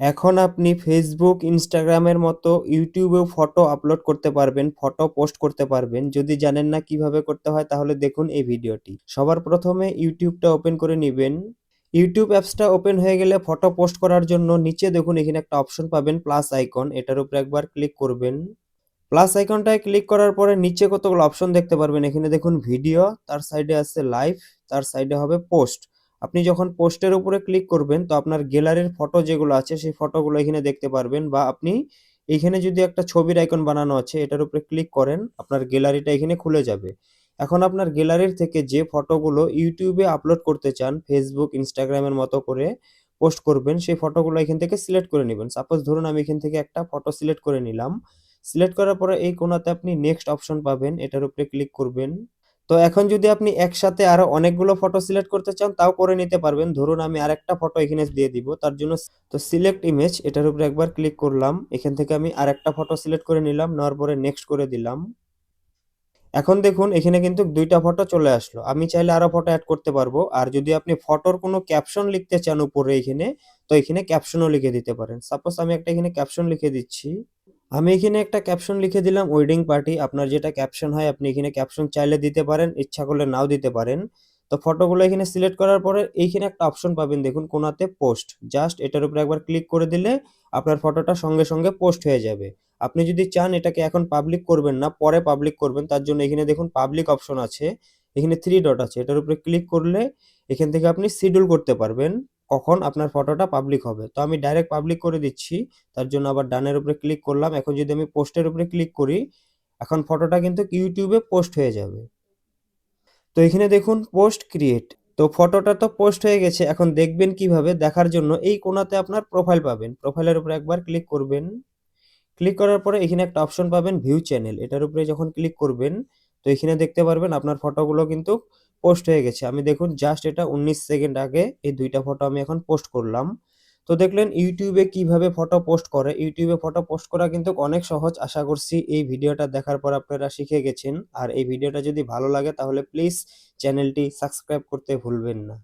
এখন আপনি ফেসবুক, ইনস্টাগ্রামের মতো ইউটিউবেও ফটো আপলোড করতে পারবেন, ফটো পোস্ট করতে পারবেন। যদি জানেন না কীভাবে করতে হয় তাহলে দেখুন এই ভিডিওটি। সবার প্রথমে ইউটিউবটা ওপেন করে নিবেন। ইউটিউব অ্যাপসটা ওপেন হয়ে গেলে ফটো পোস্ট করার জন্য নিচে দেখুন এখানে একটা অপশন পাবেন প্লাস আইকন এটার উপরে একবার ক্লিক করবেন। প্লাস আইকনটায় ক্লিক করার পরে নিচে কতগুলো অপশন দেখতে পারবেন এখানে দেখুন ভিডিও, তার সাইডে আছে লাইভ, তার সাইডে হবে পোস্ট। আপনি যখন পোস্টের উপরে ক্লিক করবেন তো আপনার গ্যালারির ফটো যেগুলো আছে সেই ফটোগুলো এখানে দেখতে পারবেন বা আপনি এখানে যদি একটা ছবির আইকন বানানো আছে এটার উপরে ক্লিক করেন আপনার গ্যালারিটা এখানে খুলে যাবে। এখন আপনার গ্যালারির থেকে যে ফটোগুলো ইউটিউবে আপলোড করতে চান ফেসবুক, ইনস্টাগ্রামের মতো করে পোস্ট করবেন সেই ফটোগুলো এখান থেকে সিলেক্ট করে নেবেন সাপোজ ধরুন আমি এখান থেকে একটা ফটো সিলেক্ট করে নিলাম। সিলেক্ট করার পরে এই কোণাতে আপনি নেক্সট অপশন পাবেন এটার উপরে ক্লিক করবেন। তো এখন যদি আপনি একসাথে আরও অনেকগুলো ফটো সিলেক্ট করতে চান তাও করে নিতে পারবেন। ধরুন আমি আরেকটা ফটো এখানে দিয়ে দিব। তার জন্য তো সিলেক্ট ইমেজ এটার উপরে একবার ক্লিক করলাম। এখান থেকে আমি আরেকটা ফটো সিলেক্ট করে নিলাম। নেওয়ার পরে নেক্সট করে দিলাম। এখন দেখুন এখানে কিন্তু দুইটা ফটো চলে আসলো। আমি চাইলে আরও ফটো অ্যাড করতে পারব। আর যদি আপনি ফটোর কোনো ক্যাপশন লিখতে চান উপরে এখানে, তো এখানে ক্যাপশনও লিখে দিতে পারেন। সাপোজ আমি একটা এখানে ক্যাপশন লিখে দিচ্ছি। আমি এখানে একটা ক্যাপশন লিখে দিলাম ওয়েডিং পার্টি। আপনার যেটা ক্যাপশন হয় আপনি এখানে ক্যাপশন চাইলে দিতে পারেন, ইচ্ছা করলে নাও দিতে পারেন। তো ফটোগুলো এখানে সিলেক্ট করার পরে এইখানে একটা অপশন পাবেন দেখুন কোনাতে পোস্ট। জাস্ট এটার উপরে একবার ক্লিক করে দিলে আপনার ফটোটা সঙ্গে, সঙ্গে পোস্ট হয়ে যাবে। আপনি যদি চান এটাকে এখন পাবলিক করবেন না, পরে পাবলিক করবেন তার জন্য এখানে দেখুন পাবলিক অপশন আছে। এখানে থ্রি ডট আছে। এটার উপরে ক্লিক করলে এখান থেকে আপনি শিডিউল করতে পারবেন কখন আপনার ফটোটা পাবলিক হবে। তো আমি ডাইরেক্ট পাবলিক করে দিচ্ছি। তার জন্য আবার ডানের উপরে ক্লিক করলাম। এখন যদি আমি পোস্টের উপরে ক্লিক করি, এখন ফটোটা কিন্তু ইউটিউবে পোস্ট হয়ে যাবে। তো এখানে দেখুন পোস্ট ক্রিয়েট। তো ফটোটা তো পোস্ট হয়ে গেছে। এখন দেখবেন কীভাবে দেখার জন্য এই কোণাতে আপনার প্রোফাইল পাবেন। প্রোফাইলের উপরে একবার ক্লিক করবেন। ক্লিক করার পরে এখানে একটা অপশন পাবেন ভিউ চ্যানেল। এটার উপরে যখন ক্লিক করবেন তো এখানে দেখতে পারবেন আপনার ফটোগুলো কিন্তু পোস্ট হয়ে গেছে। আমি দেখুন জাস্ট এটা ১৯ সেকেন্ড আগে এই ২ টা ফটো আমি এখন পোস্ট করলাম। তো দেখলেন ইউটিউবে কীভাবে ফটো পোস্ট করে। ইউটিউবে ফটো পোস্ট করা কিন্তু অনেক সহজ। আশা করছি এই ভিডিওটা দেখার পর আপনারা শিখে গেছেন। আর এই ভিডিওটা যদি ভালো লাগে, তাহলে প্লিজ চ্যানেলটি সাবস্ক্রাইব করতে ভুলবেন না।